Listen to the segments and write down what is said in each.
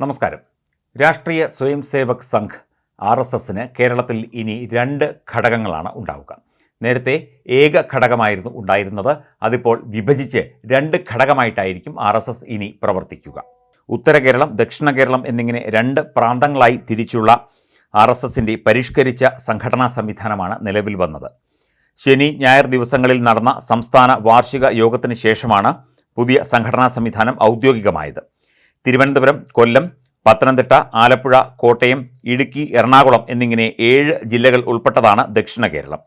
നമസ്കാരം. രാഷ്ട്രീയ സ്വയം സേവക് സംഘ് ആർ എസ് എസിന് കേരളത്തിൽ ഇനി രണ്ട് ഘടകങ്ങളാണ് ഉണ്ടാവുക. നേരത്തെ ഏക ഘടകമായിരുന്നു ഉണ്ടായിരുന്നത്. അതിപ്പോൾ വിഭജിച്ച് രണ്ട് ഘടകമായിട്ടായിരിക്കും ആർ എസ് എസ് ഇനി പ്രവർത്തിക്കുക. ഉത്തര കേരളം ദക്ഷിണ കേരളം എന്നിങ്ങനെ രണ്ട് പ്രാന്തങ്ങളായി തിരിച്ചുള്ള ആർ എസ് എസിന്റെ പരിഷ്കരിച്ച സംഘടനാ സംവിധാനമാണ് നിലവിൽ വന്നത്. ശനി ഞായർ ദിവസങ്ങളിൽ നടന്ന സംസ്ഥാന വാർഷിക യോഗത്തിന് ശേഷമാണ് പുതിയ സംഘടനാ സംവിധാനം ഔദ്യോഗികമായത്. തിരുവനന്തപുരം കൊല്ലം പത്തനംതിട്ട ആലപ്പുഴ കോട്ടയം ഇടുക്കി എറണാകുളം എന്നിങ്ങനെ ഏഴ് ജില്ലകൾ ഉൾപ്പെട്ടതാണ് ദക്ഷിണ കേരളം.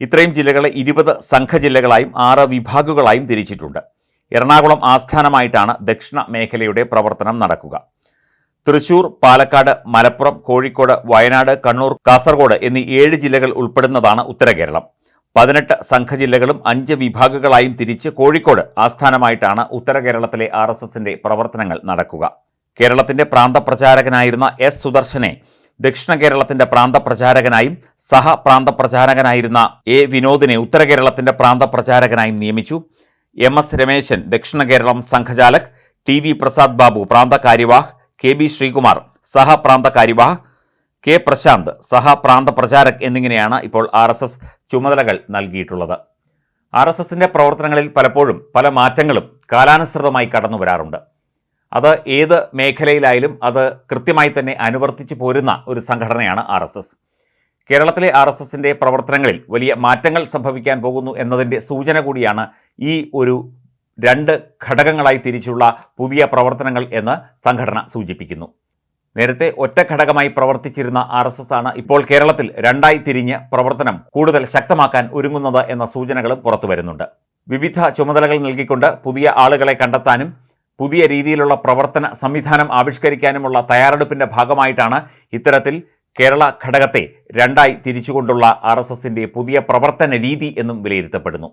ഇത്രയും ജില്ലകളെ ഇരുപത് സംഘജില്ലകളായും ആറ് വിഭാഗങ്ങളായും തിരിച്ചിട്ടുണ്ട്. എറണാകുളം ആസ്ഥാനമായിട്ടാണ് ദക്ഷിണ മേഖലയുടെ പ്രവർത്തനം നടക്കുക. തൃശൂർ പാലക്കാട് മലപ്പുറം കോഴിക്കോട് വയനാട് കണ്ണൂർ കാസർഗോഡ് എന്നീ ഏഴ് ജില്ലകൾ ഉൾപ്പെടുന്നതാണ് ഉത്തര കേരളം. പതിനെട്ട് സംഘജില്ലകളും അഞ്ച് വിഭാഗങ്ങളായും തിരിച്ച് കോഴിക്കോട് ആസ്ഥാനമായിട്ടാണ് ഉത്തര കേരളത്തിലെ ആർ എസ് എസിന്റെ പ്രവർത്തനങ്ങൾ നടക്കുക. കേരളത്തിന്റെ പ്രാന്തപ്രചാരകനായിരുന്ന എസ് സുദർശനെ ദക്ഷിണ കേരളത്തിന്റെ പ്രാന്തപ്രചാരകനായും സഹ പ്രാന്തപ്രചാരകനായിരുന്ന എ വിനോദിനെ ഉത്തര കേരളത്തിന്റെ പ്രാന്തപ്രചാരകനായും നിയമിച്ചു. എം എസ് രമേശൻ ദക്ഷിണ കേരളം സംഘചാലക് ടി വി പ്രസാദ് ബാബു പ്രാന്തകാര്യവാഹ് കെ ബി ശ്രീകുമാർ സഹ പ്രാന്തകാര്യവാഹ് കെ പ്രശാന്ത് സഹപ്രാന്ത പ്രചാരക് എന്നിങ്ങനെയാണ് ഇപ്പോൾ ആർ എസ് എസ് ചുമതലകൾ നൽകിയിട്ടുള്ളത്. ആർ എസ് എസിന്റെ പ്രവർത്തനങ്ങളിൽ പലപ്പോഴും പല മാറ്റങ്ങളും കാലാനുസൃതമായി കടന്നു വരാറുണ്ട്. അത് ഏത് മേഖലയിലായാലും അത് കൃത്യമായി തന്നെ അനുവർത്തിച്ചു പോരുന്ന ഒരു സംഘടനയാണ് ആർ എസ് എസ്. കേരളത്തിലെ ആർ എസ് എസിന്റെ പ്രവർത്തനങ്ങളിൽ വലിയ മാറ്റങ്ങൾ സംഭവിക്കാൻ പോകുന്നു എന്നതിന്റെ സൂചന കൂടിയാണ് ഈ ഒരു രണ്ട് ഘടകങ്ങളായി തിരിച്ചുള്ള പുതിയ പ്രവർത്തനങ്ങൾ എന്ന് സംഘടന സൂചിപ്പിക്കുന്നു. നേരത്തെ ഒറ്റ ഘടകമായി പ്രവർത്തിച്ചിരുന്ന ആർ എസ് എസ് ആണ് ഇപ്പോൾ കേരളത്തിൽ രണ്ടായി തിരിഞ്ഞ് പ്രവർത്തനം കൂടുതൽ ശക്തമാക്കാൻ ഒരുങ്ങുന്നത് എന്ന സൂചനകളും പുറത്തുവരുന്നുണ്ട് വിവിധ ചുമതലകൾ നൽകിക്കൊണ്ട് പുതിയ ആളുകളെ കണ്ടെത്താനും പുതിയ രീതിയിലുള്ള പ്രവർത്തന സംവിധാനം ആവിഷ്കരിക്കാനുമുള്ള തയ്യാറെടുപ്പിന്റെ ഭാഗമായിട്ടാണ് ഇത്തരത്തിൽ കേരള ഘടകത്തെ രണ്ടായി തിരിച്ചുകൊണ്ടുള്ള ആർ എസ് പുതിയ പ്രവർത്തന രീതി എന്നും വിലയിരുത്തപ്പെടുന്നു.